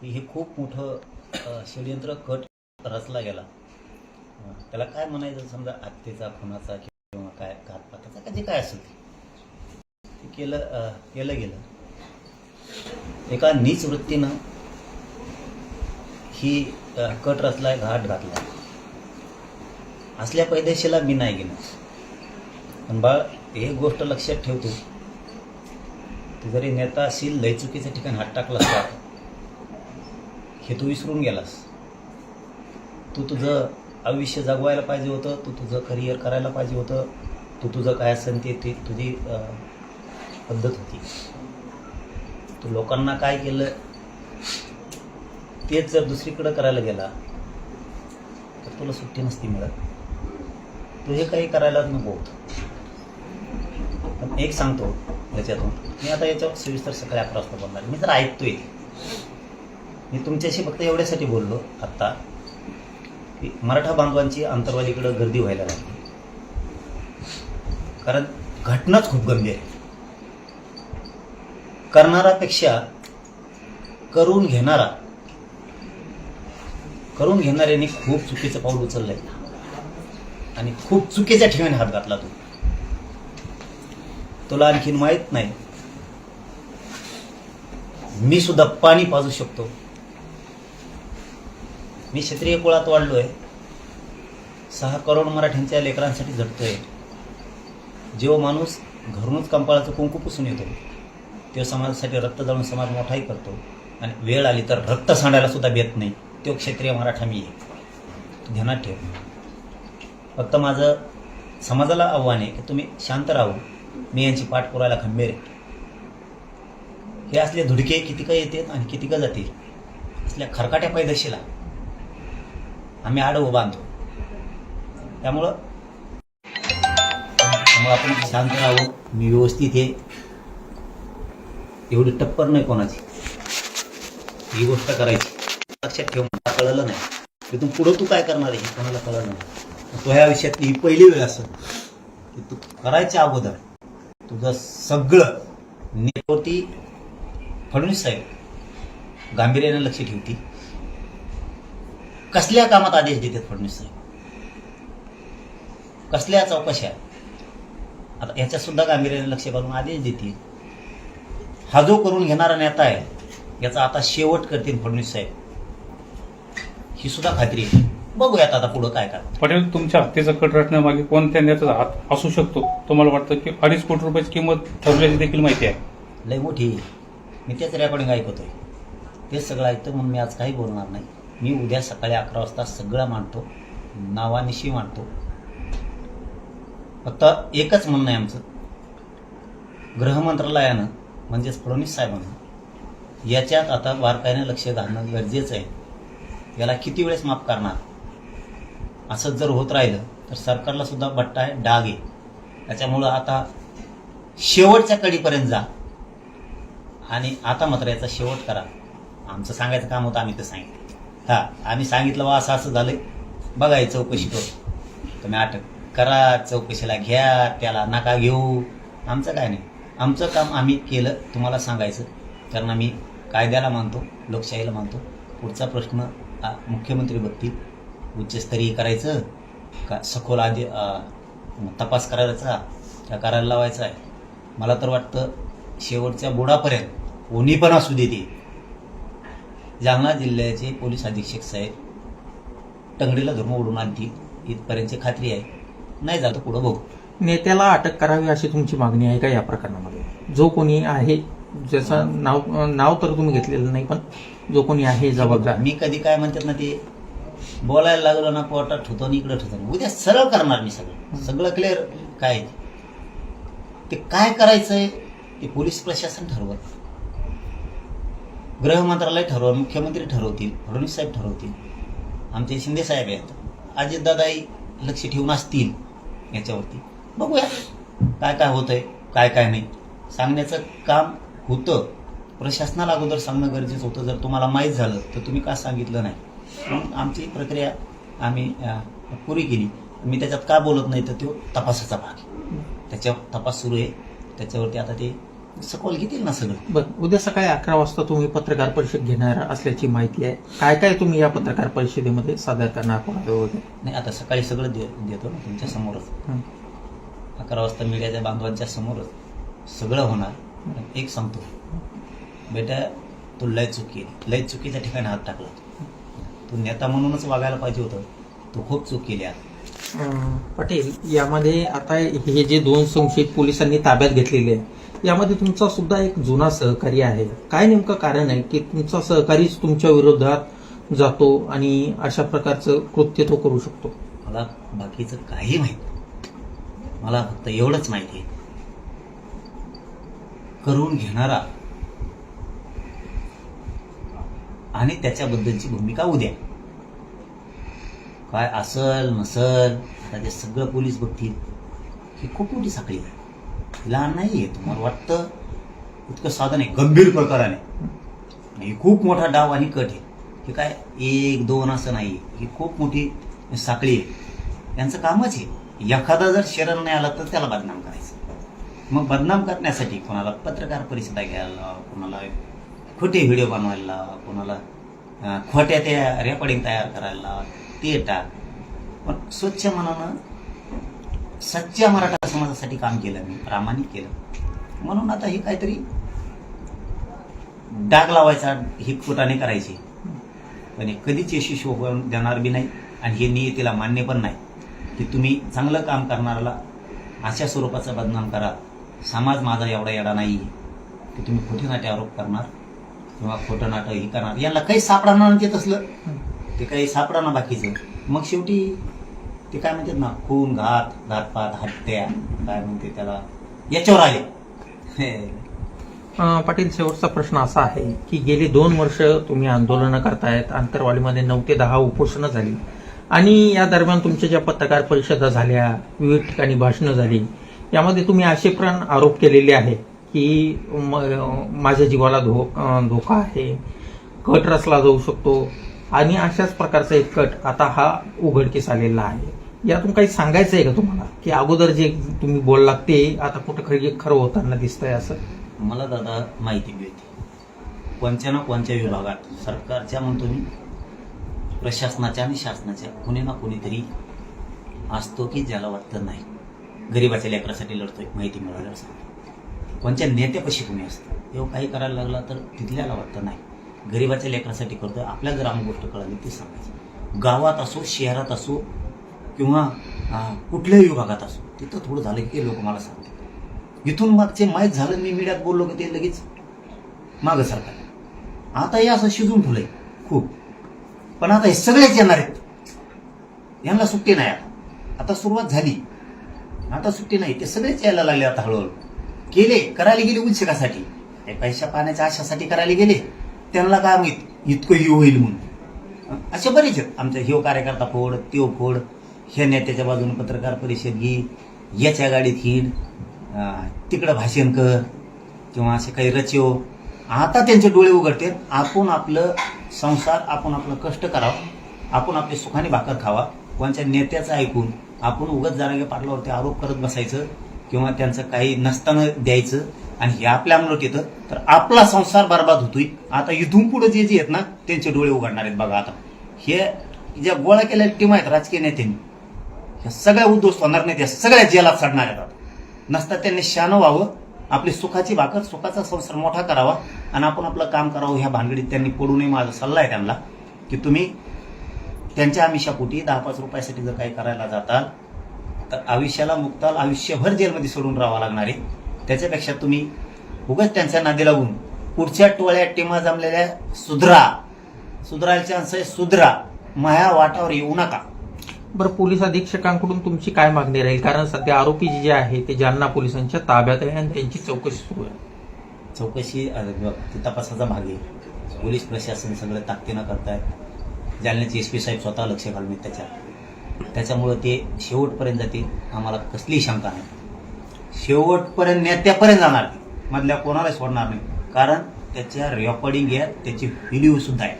की हे खूप मोठं षडयंत्र कट रचला गेला. त्याला काय म्हणायचं? समजा हत्येचा खुनाचा किंवा काय घातपाताचा का जे काय असेल ते. केलं केलं गेलं. एका नीच वृत्तीनं ही कट रचलाय घाट घातलाय. असल्या पैदेशीला मी नाही गेलो. पण बाळ एक गोष्ट लक्षात ठेवतो. जरी नेता असेल लय चुकीच्या ठिकाणी हात टाकला असता. हे तू विसरून गेलास. तू तुझं आयुष्य जगवायला पाहिजे होतं तू तुझं करिअर करायला पाहिजे होतं तू तुझं काय असेल ते ते तुझी पद्धत होती. तू लोकांना काय केलं तेच जर दुसरीकडं करायला गेला तर तुला सुट्टी नसती मिळत. तू हे काही करायला नको होतं. पण एक सांगतो याच्यातून. मी आता याच्यावर सविस्तर सकाळी अकरा वाजता बोलणार मी जर ऐकतोय. मी तुमच्याशी फक्त एवढ्यासाठी बोललो आत्ता की मराठा बांधवांची अंतरवालीकडं गर्दी व्हायला लागली. कारण घटनाच खूप गंभीर आहे. करणारापेक्षा करून घेणारा करून घेणाऱ्याने खूप चुकीचं पाऊल उचललंय. आणि खूप चुकीच्या ठिकाणी हात घातला तू. तुला आणखीन माहीत नाही. मी सुद्धा पाणी पाजू शकतो. मी क्षत्रिय कुळात वाढलो आहे सहा करोड मराठ्यांच्या लेकरांसाठी झटतोय. जेव्हा माणूस घरूनच कंपाळाचं कुंकू पुसून येतो तो समाजासाठी रक्त जाळून समाज मोठाही करतो आणि वेळ आली तर रक्त सांडायला सुद्धा भेट नाही. तो क्षेत्रीय मराठा मी आहे. तू ध्यानात ठेव. फक्त माझं समाजाला आव्हान आहे की तुम्ही शांत राहू. मी यांची पाठ पुरायला खंबीर आहे. हे असले धुडके किती का येतात आणि किती का जातील? असल्या खरकाट्या पैदशीला आम्ही आडवं बांधतो त्यामुळं त्यामुळं आपण शांत राहावं मी व्यवस्थित हे एवढी टप्पर नाही कोणाची. ही गोष्ट करायची. लक्षात ठेव मला कळलं नाही. की तू पुढं तू काय करणार आहे हे कोणाला कळलं नाही. तो ह्या आयुष्यातली ही पहिली वेळ असं की तू करायच्या अगोदर तुझं सगळं नेटवरती फडणवीस साहेब गांभीर्याने लक्ष ठेवती कसल्या कामात आदेश देतात फडणवीस साहेब? कसल्या चौकशा आता याच्यात सुद्धा गांभीर्याने लक्ष घालून आदेश देतील. हा जो करून घेणारा नेता आहे याचा आता शेवट करतील फडणवीस साहेब. ही सुद्धा खात्री आहे. बघूयात आता पुढं काय काय पटेल तुमच्या हत्येचा कट रचण्यामागे कोणत्या नेत्याचा हात असू शकतो? तुम्हाला वाटतं की अडीच कोटी रुपयाची किंमत ठरल्याची देखील माहिती आहे. लय मोठी मी तेच रेकॉर्डिंग ऐकतोय. तेच सगळं ऐकतो म्हणून मी आज काही बोलणार नाही. मी उद्या सकाळी अकरा वाजता सगळं मांडतो नावानिशी मांडतो. फक्त एकच म्हणणं आहे आमचं. गृहमंत्रालयानं म्हणजेच फडणवीस साहेबांना याच्यात आता बारकाईनं लक्ष घालणं गरजेचं आहे. याला किती वेळेस माफ करणार? असंच जर होत राहिलं तर सरकारला सुद्धा बट्टा आहे डाग आहे. त्याच्यामुळं आता शेवटच्या कडीपर्यंत जा. आणि आता मात्र याचा शेवट करा. आमचं सांगायचं काम होतं आम्ही तर सांगितलं. हा आम्ही सांगितलं बा असं असं झालंय. बघा चौकशी करू. तुम्ही अटक करा चौकशीला घ्या त्याला नका घेऊ. आमचं काय नाही. आमचं काम आम्ही केलं तुम्हाला सांगायचं. कारण आम्ही कायद्याला मानतो लोकशाहीला मानतो. पुढचा प्रश्न मुख्यमंत्री बघतील. उच्चस्तरीय करायचं का सखोल आधी तपास करायचा का करायला लावायचा आहे? मला तर वाटतं शेवटच्या बुडापर्यंत कोणी पण असू देते जालना जिल्ह्याचे पोलीस अधीक्षक साहेब टंगडीला धर्म उडून आणतील इथपर्यंतची खात्री आहे. नाही जातो पुढं बघू. नेत्याला अटक करावी अशी तुमची मागणी आहे का या प्रकरणामध्ये? जो कोणी आहे ज्याचं नाव नाव तर तुम्ही घेतलेलं नाही पण जो कोणी आहे जबाबदार. मी कधी काय म्हणतात ना ते बोलायला लागलो ना पोटात ठेवतो आणि इकडे ठेवतो उद्या सरळ करणार मी सगळं. सगळं क्लिअर काय. ते काय करायचंय ते पोलीस प्रशासन ठरवत. गृह मंत्रालय मुख्यमंत्री ठरवतील फडणवीस साहेब ठरवतील. आमचे शिंदे साहेब आहेत. अजितदादाही लक्ष ठेवून असतील याच्यावरती. बघूया काय काय होतंय काय काय नाही. सांगण्याचं काम होतं. प्रशासनाला अगोदर सांगणं गरजेचं होतं. जर तुम्हाला माहीत झालं तर तुम्ही का सांगितलं नाही? म्हणून आमची प्रक्रिया आम्ही पुरी केली. मी त्याच्यात का बोलत नाही तर तो तपासाचा भाग त्याच्यावर तपास सुरू आहे. त्याच्यावरती आता ते सखोल घेतील ना सगळं? बरं उद्या सकाळी अकरा वाजता तुम्ही पत्रकार परिषद घेणार असल्याची माहिती आहे. काय काय तुम्ही या पत्रकार परिषदेमध्ये सादर करणार पुरावे वगैरे नाही आता सकाळी सगळं दे देतो ना तुमच्या समोरच. हं. अकरा वाजता मीडियाच्या बांधवांच्या समोरच सगळं होणार. पण एक सांगतो. बेटा तू लय चूक लय चुकीच्या ठिकाणी हात टाकला. तू नेता म्हणूनच वागायला पाहिजे होतं. तू खूप चूक केली अं, पाटील यामध्ये आता हे जे दोन संशयित पोलिसांनी ताब्यात घेतलेले आहे यामध्ये तुमचा सुद्धा एक जुना सहकारी आहे. काय नेमकं कारण आहे की तुमचा सहकारीच तुमच्या विरोधात जातो आणि अशा प्रकारचं कृत्य तो करू शकतो? मला बाकीचं काही माहीत नाही. मला फक्त एवढंच माहिती आहे. करून घेणारा आणि त्याच्याबद्दलची भूमिका उद्या. काय असल नसल आता ते सगळं पोलीस बघतील. ही खूप मोठी साखळी आहे. लहान नाही आहे तुम्हाला वाटतं? इतकं साधन आहे. गंभीर प्रकाराने. आणि खूप मोठा डाव आणि कट आहे. हे काय? एक दोन असं नाही. ही खूप मोठी साखळी आहे. यांचं कामच आहे. एखादा जर शरण नाही आला तर त्याला बदनाम करायचं. मग बदनाम करण्यासाठी कोणाला पत्रकार परिषदा घ्यायला कोणाला खोटे व्हिडिओ बनवायला कोणाला खोट्या त्या रेकॉर्डिंग तयार करायला ते टाक. पण स्वच्छ मनानं सच्च्या मराठा समाजासाठी काम केलं मी प्रामाणिक केलं. म्हणून आता हे काहीतरी डाग लावायचा ही करायची. पण हे कधीच यशस्वी होऊन देणार बी नाही आणि हे नियतीला मान्य पण नाही. की तुम्ही चांगलं काम करणाऱ्याला अशा स्वरूपाचा बदनाम करा. समाज माझा एवढा येडा नाही की तुम्ही खोटे नाटे आरोप करणार किंवा खोटं नाटक हे करणार. यांना काही सापडणार नाही ते तसलं. ते काही सापडा बाकीचं. मग शेवटी ते काय म्हणतात ना खून घात घातपात हत्या काय म्हणते त्याला? याच्यावर आले. हे. अं, पाटील शेवटचा प्रश्न असा आहे की गेली दोन वर्ष तुम्ही आंदोलनं करतायत आंतरवालीमध्ये नऊ ते दहा उपोषणं झाली. आणि या दरम्यान तुमच्या ज्या पत्रकार परिषदा झाल्या विविध ठिकाणी भाषणं झाली यामध्ये तुम्ही असे पण आरोप केलेले आहे की म- माझ्या जीवाला धो अं, धोका आहे कट रचला जाऊ शकतो आणि अशाच प्रकारचा एक कट आता हा उघडकीस आलेला आहे. यातून काही सांगायचं आहे का तुम्हाला? की अगोदर जे तुम्ही बोललात ते आता कुठं खरं खरं होताना दिसतंय असं? मला दादा माहिती मिळते. कोणत्या ना कोणत्या विभागात सरकारच्या म्हणतो मी प्रशासनाच्या आणि शासनाच्या कुणी ना कुणीतरी असतो की ज्याला वाटतं नाही. गरिबाच्या लेकरासाठी लढतोय माहिती मिळाल्यावर सांगतो. कोणत्या नेत्यापाशी कुणी असतं? तेव्हा काही करायला लागला तर तिथल्याला वाटतं नाही. गरिबाच्या लेकरासाठी करतोय आपल्या जर आम्ही गोष्ट कळाली ती सांगायची. गावात असो शहरात असो किंवा कुठल्याही विभागात असो. तिथं थोडं झालं की लोक मला सांगतात. इथून मागचे माहीत झालं मी मीडियात बोललो की ते लगेच मागं सरकार. आता हे असं शिजून ठेवलंय खूप. पण आता हे सगळेच येणार आहेत. यांना सुट्टी नाही आता. आता सुरुवात झाली. आता सुट्टी नाही. ते सगळेच यायला लागले आता हळूहळू. केले करायला गेले उल्लेखासाठी ते पैशा पाण्याच्या आशासाठी करायला गेले. त्यांना काय माहीत इतकं हे होईल म्हणून. असे बरेच आहेत. आमच्या हिव कार्यकर्ता फोड त्यो फोड. ह्या नेत्याच्या बाजूने पत्रकार परिषद घे याच्या गाडीत हिंड तिकडं भाषण कर किंवा असे काही रचो. आता त्यांचे डोळे उघडते आपण आपलं संसार आपण आपलं कष्ट करावं. आपण आपली सुखाने भाकर खावा. कोणत्या नेत्याचं ऐकून आपण उगत जाणारे पाटलावरती आरोप करत बसायचं किंवा त्यांचं काही नसताना द्यायचं आणि हे आपल्या अंमलात येतं तर आपला संसार बर्बाद होतोय. आता इथून पुढे जे जे आहेत ना त्यांचे डोळे उघडणार आहेत बघा आता. हे ज्या गोळा केलेल्या टीम आहेत राजकीय नेत्यांनी ह्या सगळ्या उद्ध्वस्त होणार नाही त्या सगळ्या जेलात चढणार आहेत नसता त्यांनी शानं व्हावं. आपली सुखाची भाकर सुखाचा संसार मोठा करावा आणि आपण आपलं काम करावं ह्या भानगडीत त्यांनी पडू नये माझा सल्ला आहे त्यांना की तुम्ही त्यांच्या आमिषापोटी दहा पाच रुपयासाठी जर काही करायला जाताल तर आयुष्याला मुक्ताल आयुष्यभर जेलमध्ये सोडून राहावं लागणार आहे. त्याच्यापेक्षा तुम्ही उगाच त्यांच्या नादी लागून पुढच्या टोळ्या टिमा जमलेल्या सुधरा. सुधरायला चान्स आहे सुधरा. माया वाटावर येऊ नका. बरं पोलीस अधीक्षकांकडून तुमची काय मागणी राहील? कारण सध्या आरोपी जे आहे ते जालना पोलिसांच्या ताब्यात आहे आणि त्यांची चौकशी सुरू आहे. चौकशी तपासाचा भाग आहे. पोलीस प्रशासन सगळं ताकदीनं करतायत. जालन्याचे एस पी साहेब स्वतः लक्ष घालून त्याच्या. त्याच्यामुळं ते शेवटपर्यंत जातील. आम्हाला कसलीही शंका नाही. शेवटपर्यंत नेत्यापर्यंत जाणार मधल्या कोणाला सोडणार नाही. कारण त्याच्या रेकॉर्डिंग आहे त्याची व्हिडिओ सुद्धा आहे.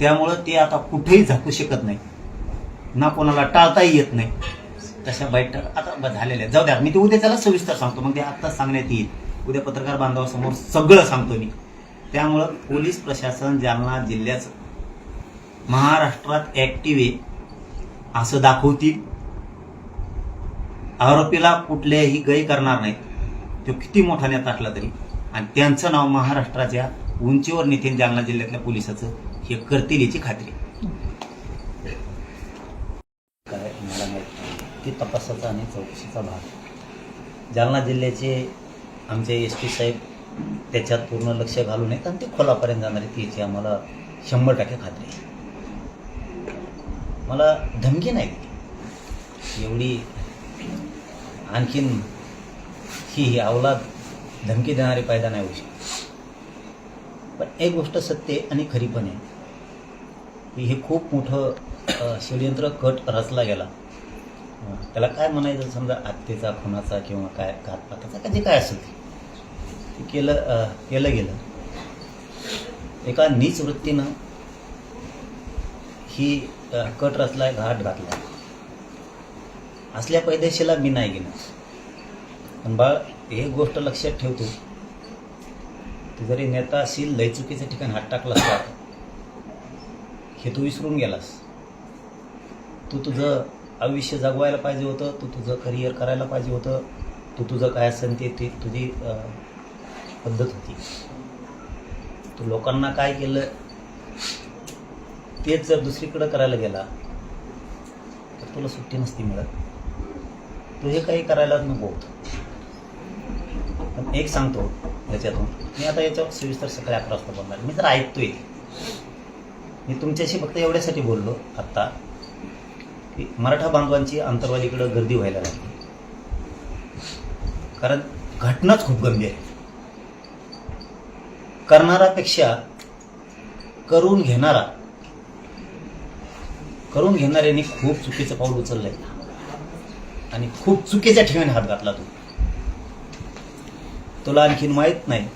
त्यामुळं ते आता कुठेही झाकू शकत नाही. ना कोणाला टाळताही येत नाही. तशा बैठक आता झालेल्या आहेत. जाऊ द्या मी ते उद्या त्याला सविस्तर सांगतो. मग ते आत्ताच सांगण्यात येईल. उद्या पत्रकार बांधवासमोर सगळं सांगतो मी. त्यामुळं पोलीस प्रशासन जालना जिल्ह्याचं महाराष्ट्रात ऍक्टिव्ह आहे असं दाखवतील. आरोपीला कुठल्याही गै करणार नाहीत. तो किती मोठा नेता असला तरी. आणि त्यांचं नाव महाराष्ट्राच्या उंचीवर नितीन जालना जिल्ह्यातल्या पोलिसाचं. हे करतील याची खात्री काय मला माहीत तपासाचा आणि चौकशीचा भाग. जालना जिल्ह्याचे आमचे एस पी साहेब त्याच्यात पूर्ण लक्ष घालून आहेत आणि ते खोलापर्यंत जाणार आहेत याची आम्हाला शंभर टक्के खात्री आहे. मला धमकी नाही दिली. एवढी आणखीन ही ही अवलाद धमकी देणारी फायदा नाही होऊ शकत. पण एक गोष्ट सत्य आहे आणि खरी पण आहे. की हे खूप मोठं षडयंत्र कट रचला गेला. त्याला काय म्हणायचं? समजा आत्तेचा खुनाचा किंवा काय घातपाताचा का जे काय असेल ते. केलं केलं गेलं. एका नीच वृत्तीनं ही कट रचलाय घाट घातलाय. असल्या पैदेशीला मी नाही गेलो पण बाळ एक गोष्ट लक्षात ठेवतो. तू जरी नेता असेल लय ठिकाण हात टाकला असता हे तू विसरून गेलास. तू तुझं आयुष्य जगवायला पाहिजे होतं तू तुझं करिअर करायला पाहिजे होतं तू तुझं काय असेल ते ती तुझी पद्धत होती. तू लोकांना काय केलं तेच जर दुसरीकडं करायला गेला तर तुला सुट्टी नसती मिळत. तू हे काही करायला नको होतं. पण एक सांगतो याच्यातून मी आता याच्यावर सविस्तर सकाळी अकरा वाजता बोलणार मी तर ऐकतोय. मी तुमच्याशी फक्त एवढ्यासाठी बोललो आत्ता. मराठा बांधवांची आंतरवालीकडं गर्दी व्हायला लागली. कारण घटनाच खूप गंभीर आहे. करणारापेक्षा करून घेणारा करून घेणाऱ्यांनी खूप चुकीचं पाऊल उचललंय. आणि खूप चुकीच्या ठिकाणी हात घातला तू. तुला आणखीन माहीत नाही.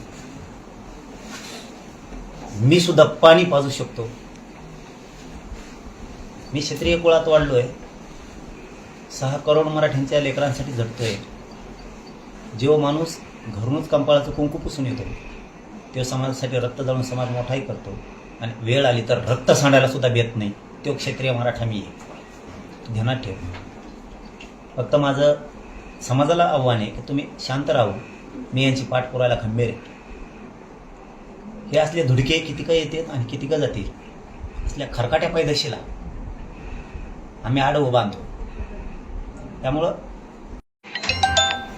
मी सुद्धा पाणी पाजू शकतो. मी क्षेत्रीय कुळात वाढलो आहे सहा करोड मराठ्यांच्या लेकरांसाठी झटतोय जो माणूस घरूनच कंपाळाचं कुंकू पुसून येतो तो समाजासाठी रक्त जाळून समाज मोठाही करतो. आणि वेळ आली तर रक्त सांडायला सुद्धा भेट नाही. तो क्षेत्रीय मराठा मी आहे. ध्यानात ठेव. फक्त माझं समाजाला आव्हान आहे की तुम्ही शांत राहू. मी यांची पाठ पुरायला खंबीर आहे. हे असले धुडके किती का येतात आणि किती का जातील? असल्या खरकाट्या पैदाशीला आम्ही आडवं बांधतो त्यामुळं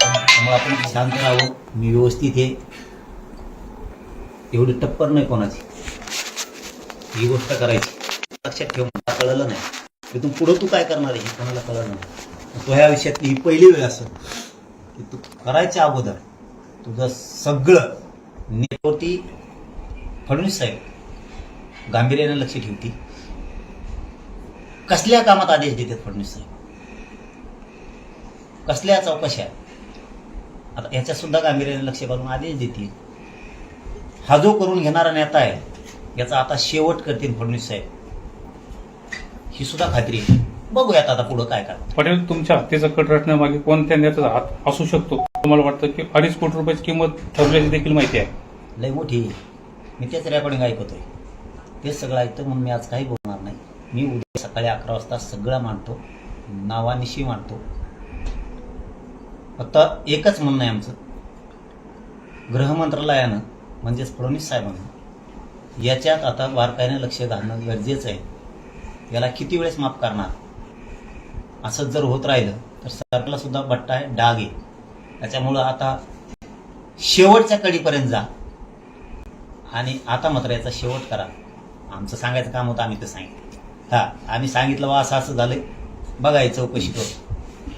त्यामुळं आपण शांत राहू मी व्यवस्थित आहे. एवढी टप्पर नाही कोणाची. ही गोष्ट करायची. लक्षात ठेव मला कळलं नाही. की तू पुढं तू काय करणार आहे हे कोणाला कळलं नाही. तो ह्या आयुष्यातली ही पहिली वेळ असं की तू करायच्या अगोदर तुझं सगळं नेटवरती फडणवीस साहेब गांभीर्याने लक्ष ठेवती कसल्या कामात आदेश देतात फडणवीस साहेब? कसल्या चौकशा आता याच्यात सुद्धा गांभीर्याने लक्ष घालून आदेश देतील. हा जो करून घेणारा नेता आहे याचा आता शेवट करतील फडणवीस साहेब. ही सुद्धा खात्री आहे. बघूयात आता पुढं काय करतात. पटेल तुमच्या हत्येचा कट रचण्यामागे कोणत्या नेत्याचा हात असू शकतो? तुम्हाला वाटतं की अडीच कोटी रुपयाची किंमत ठरल्याची देखील माहिती आहे. लय मोठी. मी तेच रेकॉर्डिंग ऐकतोय. तेच सगळं ऐकतो म्हणून मी आज काही मी उद्या सकाळी अकरा वाजता सगळं मांडतो नावानिशी मांडतो. फक्त एकच म्हणणं आहे आमचं. गृहमंत्रालयानं म्हणजेच फडणवीस साहेबांना याच्यात आता बारकाईने लक्ष घालणं गरजेचं आहे. याला किती वेळेस माफ करणार? असंच जर होत राहिलं तर सरकारला सुद्धा बट्टा आहे डाग आहे. त्याच्यामुळं आता शेवटच्या कडीपर्यंत जा. आणि आता मात्र याचा शेवट करा. आमचं सांगायचं काम होतं आम्ही ते सांगितलं. हा आम्ही सांगितलं बा असं असं झालंय. बघा चौकशी करू.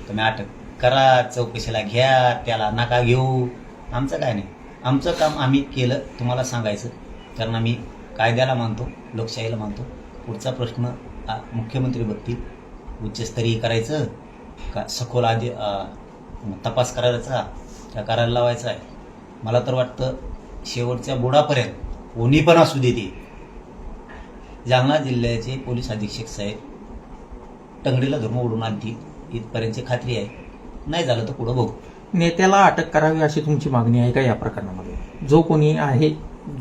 तुम्ही अटक करा चौकशीला घ्या त्याला नका घेऊ. आमचं काय नाही. आमचं काम आम्ही केलं तुम्हाला सांगायचं. कारण आम्ही कायद्याला मानतो लोकशाहीला मानतो. पुढचा प्रश्न मुख्यमंत्री बघतील. उच्चस्तरीय करायचं का सखोल आधी तपास करायचा का करायला लावायचा आहे. मला तर वाटतं शेवटच्या बुडापर्यंत कोणी पण असू दे ते. जालना जिल्ह्याचे पोलीस अधीक्षक साहेब टंगडीला धर्म उडून आणतील इथपर्यंतची खात्री आहे. नाही झालं तर पुढं बघू. नेत्याला अटक करावी अशी तुमची मागणी आहे का या प्रकरणामध्ये? जो कोणी आहे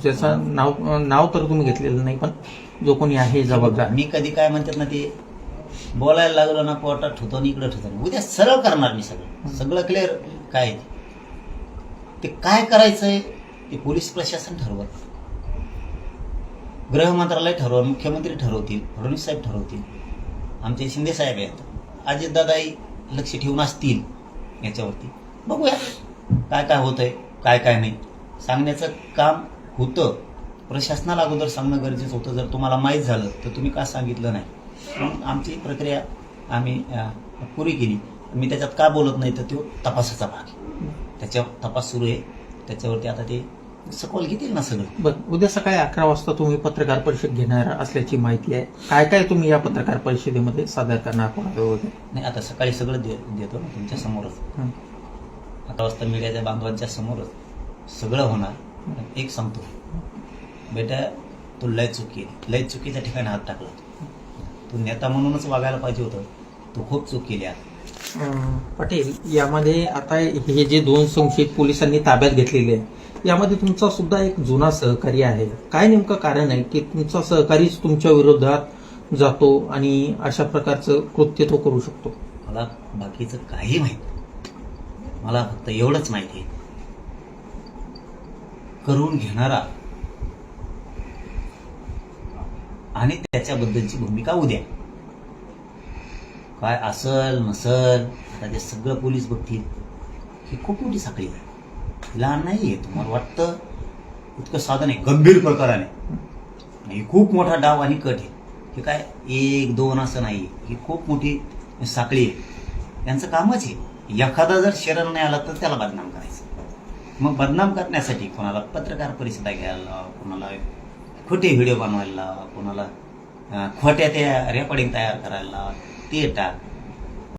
ज्याचं नाव नाव तर तुम्ही घेतलेलं नाही पण जो कोणी आहे जबाबदार. मी कधी काय म्हणतात ना ते बोलायला लागलो ना पोटात ठेवतो आणि इकडे ठेवतो उद्या सरळ करणार मी सगळं. सगळं क्लिअर काय आहे ते. ते काय करायचंय ते पोलीस प्रशासन ठरवत. गृह मंत्रालय ठरवा मुख्यमंत्री ठरवतील फडणवीस साहेब ठरवतील. आमचे शिंदे साहेब आहेत. अजितदादाही लक्ष ठेवून असतील याच्यावरती. बघूया काय काय होतंय काय काय नाही. सांगण्याचं काम होतं. प्रशासनाला अगोदर सांगणं गरजेचं होतं. जर तुम्हाला माहीत झालं तर तुम्ही का सांगितलं नाही? म्हणून आमची प्रक्रिया आम्ही पुरी केली. मी त्याच्यात का बोलत नाही तर तो तपासाचा भाग त्याच्यावर तपास सुरू आहे. त्याच्यावरती आता ते सखोल घेतील ना सगळं? बरं उद्या सकाळी अकरा वाजता तुम्ही पत्रकार परिषद घेणार असल्याची माहिती आहे. काय काय तुम्ही या पत्रकार परिषदेमध्ये सादर करणार कोणाला वगैरे नाही आता सकाळी सगळं दे देतो ना तुमच्या समोरच. हं. अकरा वाजता मीडियाच्या बांधवांच्या समोरच सगळं होणार. एक सांगतो. बेटा तू लय चूक केली लय चुकीच्या ठिकाणी हात टाकला. तू नेता म्हणूनच वागायला पाहिजे होतं. तू खूप चूक केली अं, पाटील यामध्ये आता हे जे दोन संशयित पोलिसांनी ताब्यात घेतलेले आहे यामध्ये तुमचा सुद्धा एक जुना सहकारी आहे. काय नेमकं कारण आहे की तुमचा सहकारीच तुमच्या विरोधात जातो आणि अशा प्रकारचं कृत्य तो करू शकतो? मला बाकीचं काही माहीत मला फक्त एवढंच माहिती आहे. करून घेणारा आणि त्याच्याबद्दलची भूमिका उद्या. काय असल नसल आता ते सगळं पोलीस बघतील. ही खूप मोठी साखळी आहे. लहान नाही आहे तुम्हाला वाटतं? इतकं साधन आहे गंभीर प्रकाराने. ही खूप मोठा डाव आणि कट आहे. हे काय एक दोन असं नाही. ही खूप मोठी साखळी आहे. यांचं कामच आहे एखादा जर शरण नाही आला तर त्याला बदनाम करायचं. मग बदनाम करण्यासाठी कोणाला पत्रकार परिषदा घ्यायला लावा, कोणाला खोटे व्हिडिओ बनवायला लावा, कोणाला खोट्या त्या रेकॉर्डिंग तयार करायला लावा, ते टाक